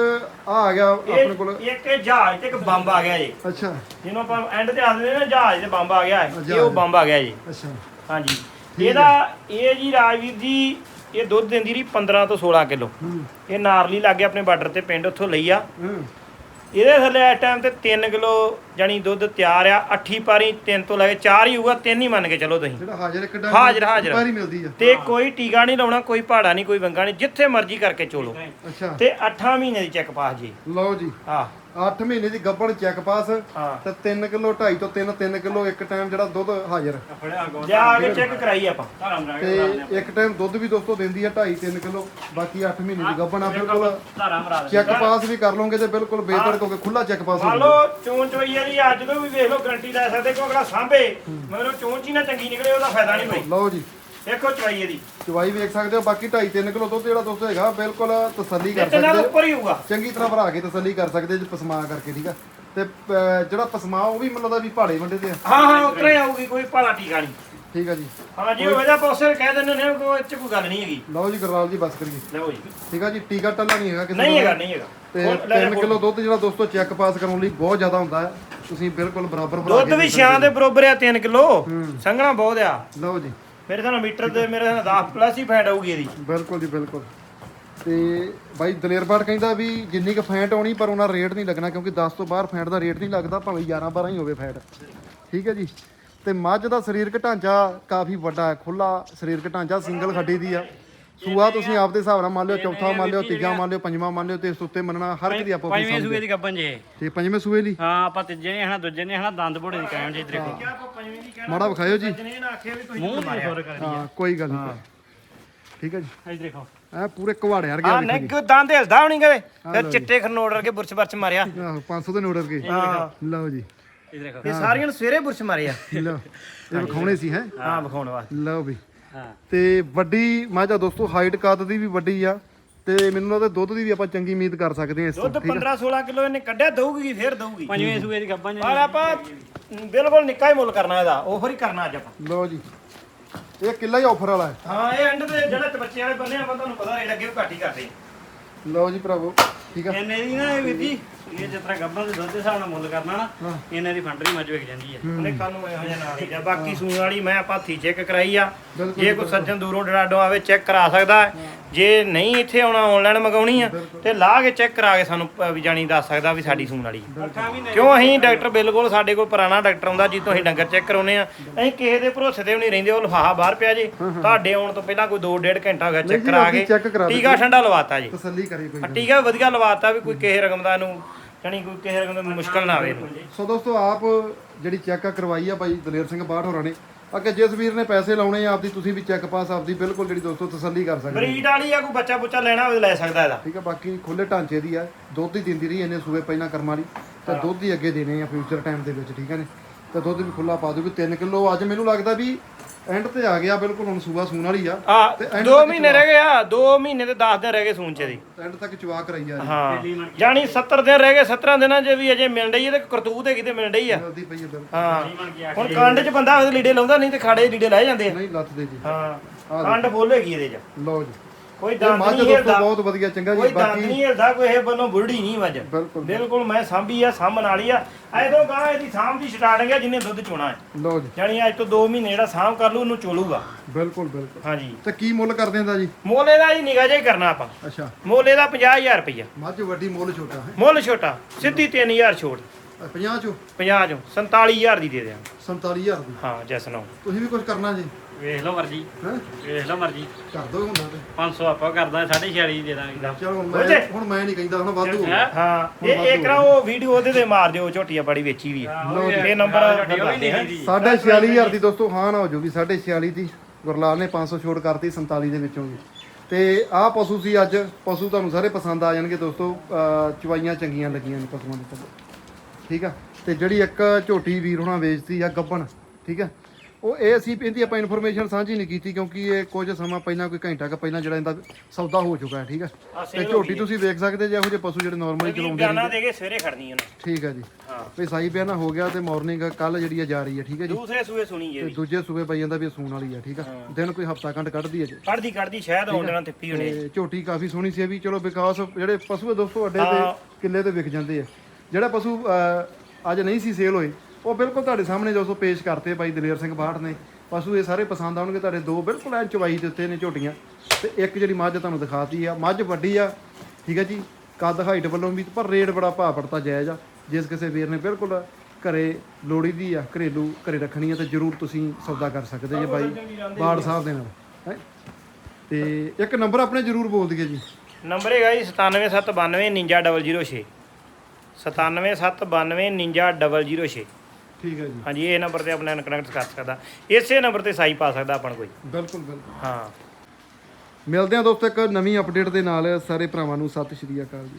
ਆ ਆ ਗਿਆ ਆਪਣੇ ਕੋਲ। ਇਹ ਇੱਕ ਇਹ ਜਹਾਜ਼ ਤੇ ਇੱਕ ਬੰਬ ਆ ਗਿਆ ਜੀ। ਅੱਛਾ। ਜਿਹਨੂੰ ਆਪਾਂ ਐਂਡ ਤੇ ਆਖਦੇ ਨੇ ਨਾ ਜਹਾਜ਼ ਤੇ ਬੰਬ ਆ ਗਿਆ ਇਹ। ਉਹ ਬੰਬ ਆ ਗਿਆ ਜੀ। ਅੱਛਾ। ਹਾਂਜੀ। ਇਹਦਾ ਇਹ ਜੀ ਰਾਜਵੀਰ ਜੀ ਇਹ ਦੁੱਧ ਦਿੰਦੀ ਰਹੀ 15 ਤੋਂ 16 ਕਿਲੋ। ਹੂੰ। ਇਹ ਨਾਰਲੀ ਲਾਗੇ ਆਪਣੇ ਬਾਰਡਰ ਤੇ ਪਿੰਡ ਉੱਥੋਂ ਲਈ ਆ। ਹੂੰ। ਇਹਦੇ ਥੱਲੇ ਇਸ ਟਾਈਮ ਤੇ 3 ਕਿਲੋ ਜਾਨੀ ਦੁੱਧ ਤਿਆਰ ਆ ਅੱਠੀ ਪਾਰੀ 3 ਤੋਂ ਲੈ ਕੇ 4 ਹੀ ਹੋਊਗਾ 3 ਹੀ ਮੰਨ ਕੇ ਚਲੋ ਤੁਸੀਂ। ਜਿਹੜਾ ਹਾਜ਼ਰ ਇੱਕ ਡੰਗ ਹਾਜ਼ਰ, ਹਾਜ਼ਰ। ਪਾਰੀ ਮਿਲਦੀ ਆ। ਤੇ ਕੋਈ ਟੀਕਾ ਨਹੀਂ ਲਾਉਣਾ ਕੋਈ ਪਹਾੜਾ ਨਹੀਂ ਕੋਈ ਵੰਗਾ ਨਹੀਂ ਜਿੱਥੇ ਮਰਜ਼ੀ ਕਰਕੇ ਚੋਲੋ। ਅੱਛਾ। ਤੇ 8 ਮਹੀਨੇ ਦੀ ਚੈੱਕ ਪਾਸ ਜੀ। ਲਓ ਜੀ। ਹਾਂ। 8 ਮਹੀਨੇ ਦੀ ਗੱਬਣ ਚੈੱਕ ਪਾਸ ਹਾਂ। ਤੇ 3 ਕਿਲੋ 2.5 ਤੋਂ 3 3 ਕਿਲੋ ਇੱਕ ਟਾਈਮ ਜਿਹੜਾ ਦੁੱਧ ਹਾਜ਼ਰ। ਫੜਿਆ ਗੋ ਜਾ ਕੇ ਚੈੱਕ ਕਰਾਈ ਆਪਾਂ। ਧਰਮ ਰਾਗ ਤੇ ਇੱਕ ਟਾਈਮ ਦੁੱਧ ਵੀ ਦੋਸਤੋ ਦਿੰਦੀ ਆ 2.5 3 ਕਿਲੋ। ਬਾਕੀ 8 ਮਹੀਨੇ ਦੀ ਗੱਬਣ ਆ ਬਿਲਕੁਲ ਧਰਮ ਚੈੱਕ ਪਾਸ ਵੀ ਕਰ ਲਓਗੇ ਤੇ ਬਿਲਕੁਲ ਬੇਤੜ ਕਿਉਂਕਿ ਖੁੱਲਾ ਚੈੱਕ ਪਾਸ ਹੋ ਮੰਨ ਜਾਊਗਾ ਲਓ ਚੋਣ ਚੋਈ ਵਾਲੀ ਅੱਜ ਤੋਂ ਵੀ ਵੇਖ ਲਓ ਗਰੰਟੀ ਲੈ ਸਕਦੇ ਕਿਉਂ ਅਗਲਾ ਸਾਂਭੇ ਮਗਰੋਂ ਚੋਣ ਚ ਹੀ ਨਾ ਚੰਗੀ ਨਿਕਲੇ ਉਹਦਾ ਫਾਇਦਾ ਨਹੀਂ ਕੋਈ। ਲਓ ਜੀ। ਦੇਖੋ ਚਵਾਈ ਇਹਦੀ। ਚਵਾਈ ਵੇਖ ਸਕਦੇ ਹੋ ਬਾਕੀ 2.5 3 ਕਿਲੋ ਦੁੱਧ ਜਿਹੜਾ ਦੋਸਤੋ ਹੈਗਾ ਬਿਲਕੁਲ ਤਸੱਲੀ ਕਰ ਸਕਦੇ ਹੋ। ਉੱਪਰ ਹੀ ਹੋਊਗਾ। ਚੰਗੀ ਤਰ੍ਹਾਂ ਭਰਾ ਕੇ ਤਸੱਲੀ ਕਰ ਸਕਦੇ ਜੇ ਪਸਮਾ ਕਰਕੇ ਠੀਕ ਆ। ਤੇ ਜਿਹੜਾ ਪਸਮਾ ਉਹ ਵੀ ਮਤਲਬ ਦਾ ਵੀ ਪਹਾੜੇ ਵੰਡੇ ਤੇ ਹਾਂ ਹਾਂ ਉਤਰੇ ਆਊਗੀ ਕੋਈ ਭਾਲਾ ਟੀਕਾ ਨਹੀਂ। ਠੀਕ ਆ ਜੀ। ਹਾਂ ਜੀ ਉਹ ਵਜ੍ਹਾ ਪਾਸੇ ਕਹਿ ਦਿੰਦੇ ਨੇ ਕੋਈ ਚ ਕੋਈ ਗੱਲ ਨਹੀਂ ਹੈਗੀ। ਲਓ ਜੀ ਗੁਰਲਾਲ ਜੀ ਬਸ ਕਰੀਏ। ਲਓ ਜੀ। ਠੀਕ ਆ ਜੀ ਟੀਕਾ ਟੱਲਾ ਨਹੀਂ ਹੈਗਾ ਕਿਸੇ ਨਹੀਂ। ਹੈਗਾ ਨਹੀਂ ਹੈਗਾ। ਤੇ ਹੁਣ ਲੈ 3 ਕਿਲੋ ਦੁੱਧ ਜਿਹੜਾ ਦੋਸਤੋ ਚੈੱਕ ਪਾਸ ਕਰਨ ਲਈ ਬਹੁਤ ਜ਼ਿਆਦਾ ਹੁੰਦਾ ਹੈ। ਤੁਸੀਂ ਬਿਲਕੁਲ ਬਰਾਬਰ ਦੁੱਧ ਕੇ ਵੀ ਛਾਂ ਦੇ ਬਰੋਬਰ ਆ 3 ਕਿਲੋ। ਸੰਘਣਾ ਬਹੁਤ ਆ। ਲਓ ਜੀ। ਮੇਰੇ ਸਾਨੂੰ ਮੀਟਰ 'ਤੇ ਮੇਰੇ ਸਾਨੂੰ 10 ਪਲੱਸ ਹੀ ਫੈਟ ਆਊਗੀ ਇਹਦੀ। ਬਿਲਕੁਲ ਜੀ, ਬਿਲਕੁਲ। ਤੇ ਬਾਈ ਦਲੇਰਬਾੜ ਕਹਿੰਦਾ ਵੀ ਜਿੰਨੀ ਕੁ ਫੈਂਟ ਆਉਣੀ, ਪਰ ਉਹਨਾਂ ਰੇਟ ਨਹੀਂ ਲੱਗਣਾ, ਕਿਉਂਕਿ 10 ਤੋਂ ਬਾਹਰ ਫੈਂਟ ਦਾ ਰੇਟ ਨਹੀਂ ਲੱਗਦਾ, ਭਾਵੇਂ 11 12 ਹੀ ਹੋਵੇ ਫੈਂਟ ਠੀਕ ਹੈ ਜੀ? ਤੇ ਮੱਝ ਦਾ ਸਰੀਰਕ ਢਾਂਚਾ ਕਾਫੀ ਵੱਡਾ ਹੈ ਖੁੱਲਾ ਸਰੀਰਕ ਢਾਂਚਾ ਸਿੰਗਲ ਖੱਡੀ ਦੀ ਆ। ਸੂਆ ਤੁਸੀਂ ਆਪਦੇ ਹਿਸਾਬ ਨਾਲ ਮੰਨ ਲਿਓ ਚੌਥਾ ਮੰਨ ਲਿਓ ਤੀਜਾ ਮੰਨ ਲਿਓ ਪੰਜਵਾਂ ਮੰਨ ਲਿਓ ਤੇ ਇਸ ਉੱਤੇ ਮੰਨਣਾ ਹਰ ਇੱਕ ਦੀ ਆਪੋ ਆਪਣੀ ਪੰਜਵੇਂ ਸੂਏ। ਦੀ ਗੱਬਨ ਜੇ। ਤੇ ਪੰਜਵੇਂ ਸੂਏ ਲਈ? ਹਾਂ ਆਪਾਂ ਤੀਜੇ ਨੇ ਹਨਾ ਦੂਜੇ ਨੇ ਹਨਾ ਦੰਦ ਭੋੜੇ ਦੀ ਕਾਇਮ ਜੇ ਦੇਖੋ ਕਿਆ ਆਪਾਂ ਪੰਜਵੀਂ ਦੀ ਕਹਿਣਾ? ਮਾੜਾ ਵਿਖਾਇਓ ਜੀ। ਜਨੇ ਨਾ ਆਖਿਆ ਵੀ ਤੁਸੀਂ ਮੂੰਹ ਦੀ ਸੁਰ ਕਰ ਹਾਂ ਕੋਈ ਗੱਲ ਨਹੀਂ ਠੀਕ ਹੈ ਜੀ। ਇਹ ਦੇਖੋ। ਐ ਪੂਰੇ ਕੁਹਾੜੇ ਵਰਗੇ ਆ ਆ ਨਿੱਗ ਦੰਦ ਹਿਲਦਾ ਹੋਣੀ ਕਦੇ। ਫਿਰ ਚਿੱਟੇ ਖਰਨੋੜ ਵਰਗੇ ਬੁਰਸ਼ ਬਰਸ਼ ਮਾਰਿਆ। ਜੀ। ਆਹੋ 500 ਦੇ ਨੋਟ ਵਰਗੇ। ਹਾਂ। ਲਓ ਜੀ। ਇਹ ਦੇਖੋ। ਇਹ ਸਾਰੀਆਂ ਨੂੰ ਸਵੇਰੇ ਬੁਰਸ਼ ਮਾਰਿਆ। ਲਓ। ਇਹ ਵਿਖਾਉਣੇ ਸੀ ਹੈ? ਹਾਂ ਵਿਖਾਉਣ ਵਾਸਤੇ। ਲਓ ਵੀ। ਹਾਂ। ਤੇ ਵੱਡੀ ਮੱਝ ਆ ਦੋਸਤੋ ਹਾਈਟ ਕੱਦ ਦੀ ਵੀ ਵੱਡੀ ਆ ਤੇ ਮੈਨੂੰ ਲੱਗਦਾ ਦੁੱਧ ਦੀ ਵੀ ਆਪਾਂ ਚੰਗੀ ਉਮੀਦ ਕਰ ਸਕਦੇ ਹਾਂ ਇਸ ਤੋਂ ਦੁੱਧ 15 16 ਕਿਲੋ ਇਹਨੇ ਕੱਢਿਆ ਦਊਗੀ ਫੇਰ ਦਊਗੀ। ਪੰਜਵੇਂ ਸੂਏ ਦੀ ਗੱਬਨ ਜੇ ਪਰ ਆਪਾਂ ਬਿਲਕੁਲ ਨਿੱਕਾ ਹੀ ਮੁੱਲ ਕਰਨਾ ਇਹਦਾ ਆਫਰ ਹੀ ਕਰਨਾ ਅੱਜ ਆਪਾਂ। ਲਓ ਜੀ। ਇਹ ਕਿੱਲਾ ਹੀ ਆਫਰ ਵਾਲਾ ਹੈ। ਹਾਂ ਇਹ ਐਂਡ ਤੇ ਜਿਹੜਾ ਤੇ ਬੱਚੇ ਵਾਲੇ ਬੰਨੇ ਆਪਾਂ ਤੁਹਾਨੂੰ ਪਤਾ ਰੇਟ ਅੱਗੇ ਵੀ ਘੱਟ ਹੀ ਕਰਦੇ। ਲਓ ਜੀ ਭਰਾਵੋ ਠੀਕ ਆ। ਇਹਨੇ ਦੀ ਨਾ ਇਹ ਵੀਰ ਜੀ ਇਹ ਜਿਸ ਤਰ੍ਹਾਂ ਗੱਬਨ ਦੇ ਦੁੱਧ ਦੇ ਹਿਸਾਬ ਨਾਲ ਮੁੱਲ ਕਰਨਾ ਨਾ। ਇਹਨਾਂ ਦੀ ਫੰਡਰੀ ਮੱਝ ਵਿਕ ਜਾਂਦੀ ਹੈ। ਉਹਨੇ ਕੱਲ ਨੂੰ ਇਹੋ ਜਿਹਾ ਨਾਲ ਹੀ ਜਾ ਬਾਕੀ ਸੂਣ ਵਾਲੀ ਮੈਂ ਆਪਾਂ ਹੱਥੀ ਚੈੱਕ ਕਰਾਈ ਆ। ਜੇ ਕੋਈ ਸੱਜਣ ਦੂਰੋਂ ਡਰਾਡੋ ਆਵੇ ਚੈੱਕ ਕਰਾ ਸਕਦਾ। ਹੈ। ਜੇ ਨਹੀਂ ਇੱਥੇ ਆਉਣਾ ਆਨਲਾਈਨ ਮੰਗਾਉਣੀ ਆ ਤੇ ਲਾ ਕੇ ਚੈੱਕ ਕਰਾ ਕੇ ਸਾਨੂੰ ਵੀ ਜਾਣੀ ਦੱਸ ਸਕਦਾ ਵੀ ਸਾਡੀ ਸੂਣ ਵਾਲੀ ਕਿਉਂ ਅਸੀਂ ਡਾਕਟਰ ਬਿਲਕੁਲ ਸਾਡੇ ਕੋਲ ਪੁਰਾਣਾ ਡਾਕਟਰ ਆਉਂਦਾ ਜਿੱਥੋਂ ਅਸੀਂ ਡੰਗਰ ਚੈੱਕ ਕਰਾਉਨੇ ਆ। ਅਸੀਂ ਕਿਸੇ ਦੇ ਭਰੋਸੇ ਤੇ ਵੀ ਨਹੀਂ ਰਹਿੰਦੇ ਉਹ ਲਿਫਾਫਾ ਬਾਹਰ ਪਿਆ ਜੇ। ਤੁਹਾਡੇ ਆਉਣ ਤੋਂ ਪਹਿਲਾਂ ਕੋਈ 2.5 ਘੰਟਾ ਹੋ ਗਿਆ ਚੈੱਕ ਜੀ, ਕਰਾ ਕੇ। ਟੀਕਾ ਠੰਡਾ ਲਵਾਤਾ ਜੀ। ਤਸੱਲੀ ਕਰੀ ਕੋਈ ਟੀਕਾ ਵੀ ਵਧੀਆ ਲਵਾਤਾ ਵੀ ਕੋਈ ਕਿਸੇ ਰਕਮ ਦਾ ਇਹਨੂੰ ਜਾਣੀ ਕੋਈ ਕਿਸੇ ਰਕਮ ਦਾ ਮੁਸ਼ਕਲ ਨਾ ਆਵੇ ਇਹਨੂੰ। ਸੋ ਦੋਸਤੋ ਆਪ ਜਿਹੜੀ ਚੈੱਕ ਕਰਵਾਈ ਆ ਬਾਈ ਦਲੇਰ ਸਿੰਘ ਬਾਠ ਹੋਰਾਂ ਨੇ। ਅੱਗੇ ਜਿਸ ਵੀਰ ਨੇ ਪੈਸੇ ਲਾਉਣੇ ਆ ਆਪਦੀ ਤੁਸੀਂ ਵੀ ਚੈੱਕ ਪਾਸ ਆਪਦੀ ਬਿਲਕੁਲ ਜਿਹੜੀ ਦੋਸਤੋ ਤਸੱਲੀ ਕਰ ਸਕਦੇ ਹੋ। ਬਰੀਡ ਵਾਲੀ ਆ ਕੋਈ ਬੱਚਾ ਬੁੱਚਾ ਲੈਣਾ ਹੋਵੇ ਲੈ ਸਕਦਾ ਇਹਦਾ। ਠੀਕ ਆ ਬਾਕੀ ਖੁੱਲੇ ਢਾਂਚੇ ਦੀ ਆ ਦੁੱਧ ਹੀ ਦਿੰਦੀ ਰਹੀ ਇਹਨੇ ਸੂਏ ਪਹਿਲਾਂ ਕਰਮ ਵਾਲੀ। ਤੇ ਦੁੱਧ ਹੀ ਅੱਗੇ ਦੇਣੇ ਆ ਫਿਊਚਰ ਟਾਈਮ ਦੇ ਵਿੱਚ ਠੀਕ ਹੈ ਨੇ ਤੇ ਦੁੱਧ ਵੀ ਖੁੱਲਾ ਪਾ ਦੂਗੀ 3 ਕਿਲੋ ਅੱਜ ਮੈਨੂੰ ਲੱਗਦਾ ਵੀ ਐਂਡ ਤੇ ਆ ਗਿਆ ਬਿਲਕੁਲ ਹੁਣ ਸੂਆ ਸੂਣ ਵਾਲੀ ਆ। ਆ ਤੇ end 2 ਤੱਕ ਮਹੀਨੇ ਰਹਿ ਗਏ ਆ 2 ਮਹੀਨੇ ਤੇ 10 ਦਿਨ ਰਹਿ ਗਏ ਸੂਨਚੇ ਦੀ ਐਂਡ ਤੱਕ ਚਵਾ ਕਰਾਈ ਆ ਹਾਂ ਜਾਣੀ 70 ਦਿਨ ਰਹਿ ਗਏ 17 ਦਿਨਾਂ 'ਚ ਵੀ ਅਜੇ ਮਿਲ ਰਹੀ ਹੈ ਤੇ ਕਰਤੂਤ ਹੈਗੀ ਤੇ ਮਿਲ ਰਹੀ ਆ। ਜਲਦੀ ਪਈ ਹਾਂ ਹੁਣ ਕੰਡ 'ਚ ਬੰਦਾ ਉਹਦੇ ਲੀੜੇ ਲਾਉਂਦਾ ਨਹੀਂ ਤੇ ਖਾੜੇ 'ਚ ਲੀੜੇ ਲਾਏ ਜਾਂਦੇ ਆ। ਨਹੀਂ ਲੱਤ ਦੇ ਜੀ। ਹਾਂ ਕੰਡ ਫੁੱਲ ਹੈਗੀ ਇਹਦੇ 'ਚ। ਲਓ ਜੀ। ਕੋਈ ਦੰਦ ਮੱਝ ਨਹੀਂ ਹਿਲਦਾ। ਬਹੁਤ ਵਧੀਆ ਚੰਗਾ ਕੋਈ ਜੀ ਦੰਦ ਬਾਕੀ ਨਹੀਂ ਹਿਲਦਾ ਕੋਈ ਇਹ ਵੱਲੋਂ ਬੁੱਢੀ ਨਹੀਂ ਮੱਝ। ਬਿਲਕੁਲ। ਬਿਲਕੁਲ ਮੈਂ ਸਾਂਭੀ ਆ ਸਾਂਭਣ ਵਾਲੀ ਆ। ਐਦੋਂ ਗਾਂ ਇਹਦੀ ਸਾਂਭ ਦੀ ਸਟਾਰਟਿੰਗ ਆ ਜਿੰਨੇ ਦੁੱਧ ਚੋਣਾ ਹੈ। ਲਓ ਜੀ। ਜਾਣੀ ਅੱਜ ਤੋਂ 2 ਮਹੀਨੇ ਜਿਹੜਾ ਸਾਂਭ ਕਰ ਲੂ ਉਹਨੂੰ ਚੋਲੂਗਾ। ਬਿਲਕੁਲ ਬਿਲਕੁਲ। ਹਾਂਜੀ। ਤੇ ਕੀ ਮੁੱਲ ਕਰਦੇ ਦਾ ਜੀ ਮੁੱਲ ਇਹਦਾ ਜੀ ਨਿਗਾਹ ਹੀ ਕਰਨਾ ਆਪਾਂ। ਅੱਛਾ। ਮੁੱਲ ਇਹਦਾ 50000 ਰੁਪਈਆ। ਮੱਝ ਵੱਡੀ ਮੁੱਲ ਛੋਟਾ ਹੈ? ਮੁੱਲ ਛੋਟਾ। ਸਿੱਧੀ 3000 ਛੋੜ 50 ਚੋਂ? 50 ਚੋਂ। 47000 ਦੀ ਦੇ ਦਿਆਂਗੇ। 47000 ਦੀ। ਹਾਂ ਜੈਸ ਨੋ ਤੁਸੀਂ ਵੀ ਕੁਝ ਕਰਨਾ ਜੀ? ਵੇਖ ਲਓ ਮਰਜ਼ੀ। ਹੈ? ਵੇਖ ਲਓ ਮਰਜ਼ੀ। ਕਰ ਦੋ ਹੁੰਦਾ ਤੇ 500 ਆਪਾਂ ਕਰਦਾ 46 ਦੇ ਦਾਂਗੇ। ਚਲੋ ਹੁਣ। ਮੈਂ ਹੁਣ ਮੈਂ ਨਹੀਂ ਕਹਿੰਦਾ ਹੁਣ ਵਾਧੂ ਹੋ ਗਿਆ। ਹੈਂ? ਹਾਂ ਇਹ ਇੱਕ ਨਾ ਉਹ ਵੀਡੀਓ ਉਹਦੇ ਤੇ ਮਾਰ ਦਿਓ ਝੋਟੀਆਂ ਬੜੀ ਵੇਚੀ ਵੀ ਆ। ਲਓ ਜੀ। ਇਹ ਨੰਬਰ ਉਹ ਵੀ। ਸਾਢੇ 46000 ਦੀ ਦੋਸਤੋ ਹਾਂ ਨਾ ਹੋ ਜੂਗੀ ਸਾਢੇ 46 ਦੀ। ਗੁਰਲਾਲ ਨੇ 500 ਛੋੜ ਕਰਤੀ 47 ਦੇ ਵਿੱਚੋਂ ਵੀ। ਤੇ ਆਹ ਪਸ਼ੂ ਸੀ ਅੱਜ। ਪਸ਼ੂ ਤੁਹਾਨੂੰ ਸਾਰੇ ਪਸੰਦ ਆ ਜਾਣਗੇ ਦੋਸਤੋ। ਅਹ ਚਵਾਈਆਂ ਚੰਗੀਆਂ ਲੱਗੀਆਂ ਨੇ ਪਸ਼ੂਆਂ ਦੇ ਥੱਲੇ ਠੀਕ ਆ? ਤੇ ਜਿਹੜੀ ਇੱਕ ਝੋਟੀ ਵੀਰ ਹੋਣਾ ਵੇਚਦੀ ਆ ਗੱਬਣ ਠੀਕ ਆ? ਉਹ ਇਹ ਅਸੀਂ ਇਹਦੀ ਆਪਾਂ ਇਨਫੋਰਮੇਸ਼ਨ ਸਾਂਝੀ ਨਹੀਂ ਕੀਤੀ ਕਿਉਂਕਿ ਇਹ ਕੁਝ ਸਮਾਂ ਪਹਿਲਾਂ ਕੋਈ ਘੰਟਾ ਕੁ ਪਹਿਲਾਂ ਜਿਹੜਾ ਇਹਦਾ ਸੌਦਾ ਹੋ ਚੁੱਕਾ ਹੈ ਠੀਕ ਆ ਤੇ ਝੋਟੀ ਤੁਸੀਂ ਵੇਖ ਸਕਦੇ ਜੇ ਇਹੋ ਜਿਹੇ ਪਸ਼ੂ ਜਿਹੜੇ ਨਾਰਮਲੀ ਚਲਾਉਂਦੇ ਬਿਆਨਾ ਨੇ ਦੇ ਕੇ ਸਵੇਰੇ ਖੜਨੀ ਉਹਨੇ। ਠੀਕ ਆ ਜੀ। ਹਾਂ। ਵੀ ਸਾਈ ਬਿਆਨਾ ਹੋ ਗਿਆ ਤੇ ਮਾਰਨਿੰਗ ਕੱਲ ਜਿਹੜੀ ਆ ਜਾ ਰਹੀ ਹੈ ਠੀਕ ਹੈ ਜੀ? ਦੂਸਰੇ ਸੂਏ ਸੁਣੀ ਜੇ ਤੇ ਦੂਜੇ ਸੂਬੇ ਪਈ ਜਾਂਦਾ ਵੀ ਸੂਣ ਵਾਲੀ ਆ ਠੀਕ ਆ ਦਿਨ ਕੋਈ ਹਫਤਾ ਕੰਟ ਕੱਢਦੀ ਹੈ ਜੀ। ਕੱਢਦੀ ਕੱਢਦੀ ਸ਼ਾਇਦ ਆਉਣ ਦੇਣਾ ਤਿੱਪੀ ਹੋਣੇ ਤੇ ਝੋਟੀ ਕਾਫੀ ਸੋਹਣੀ ਸੀ ਵੀ। ਚਲੋ ਵਿਕਾਸ ਜਿਹੜੇ ਪਸ਼ੂ ਦੋਸਤੋ ਅੱਡੇ ਹਾਂ। ਤੇ ਕਿੱਲੇ ਤੇ ਵਿਕ ਜਾਂਦੇ ਆ। ਜਿਹੜਾ ਪਸ਼ੂ ਅੱਜ ਨਹੀਂ ਸੀ ਸੇਲ ਹੋਏ ਉਹ ਬਿਲਕੁਲ ਤੁਹਾਡੇ ਸਾਹਮਣੇ ਦੋਸਤੋ ਪੇਸ਼ ਕਰਤੇ ਬਾਈ ਦਲੇਰ ਸਿੰਘ ਬਾਠ ਨੇ। ਪਸ਼ੂ ਇਹ ਸਾਰੇ ਪਸੰਦ ਆਉਣਗੇ ਤੁਹਾਡੇ ਦੋ ਬਿਲਕੁਲ ਐਨ ਚਵਾਈ ਦੇ ਉੱਤੇ ਨੇ ਝੋਟੀਆਂ। ਤੇ ਇੱਕ ਜਿਹੜੀ ਮੱਝ ਤੁਹਾਨੂੰ ਦਿਖਾਤੀ ਆ, ਮੱਝ ਵੱਡੀ ਆ, ਠੀਕ ਹੈ ਜੀ? ਕੱਦ ਹਾਈਟ ਵੱਲੋਂ ਵੀ, ਪਰ ਰੇਟ ਬੜਾ ਭਾਅ ਪੜਤਾ ਜਾਇਜ਼ ਆ। ਜਿਸ ਕਿਸੇ ਵੀਰ ਨੇ ਬਿਲਕੁਲ ਘਰੇ ਲੋੜੀ ਦੀ ਆ, ਘਰੇਲੂ ਘਰੇ ਰੱਖਣੀ ਆ, ਤੇ ਜਰੂਰ ਤੁਸੀਂ ਸੌਦਾ ਕਰ ਸਕਦੇ ਜੇ ਬਾਈ ਬਾੜ ਸਾਹਿਬ ਦੇ ਨਾਲ, ਹੈਂ। ਤੇ ਇੱਕ ਨੰਬਰ ਆਪਣੇ ਜਰੂਰ ਬੋਲ ਦਈਏ ਜੀ। ਨੰਬਰ ਹੈਗਾ ਜੀ 97799006 97799006 ਠੀਕ ਹੈ ਜੀ। ਹਾਂਜੀ ਇਹ ਨੰਬਰ ਤੇ ਆਪਣੇ ਨਾਲ ਕਨੈਕਟ ਕਰ ਸਕਦਾ। ਇਸੇ ਨੰਬਰ ਤੇ ਸਾਈ ਪਾ ਸਕਦਾ ਆਪਣ ਕੋਈ। ਬਿਲਕੁਲ ਬਿਲਕੁਲ। ਹਾਂ। ਮਿਲਦੇ ਹਾਂ ਦੋਸਤੋ ਇੱਕ ਨਵੀਂ ਅਪਡੇਟ ਦੇ ਨਾਲ। ਸਾਰੇ ਭਰਾਵਾਂ ਨੂੰ ਸਤਿ ਸ਼੍ਰੀ ਅਕਾਲ ਜੀ।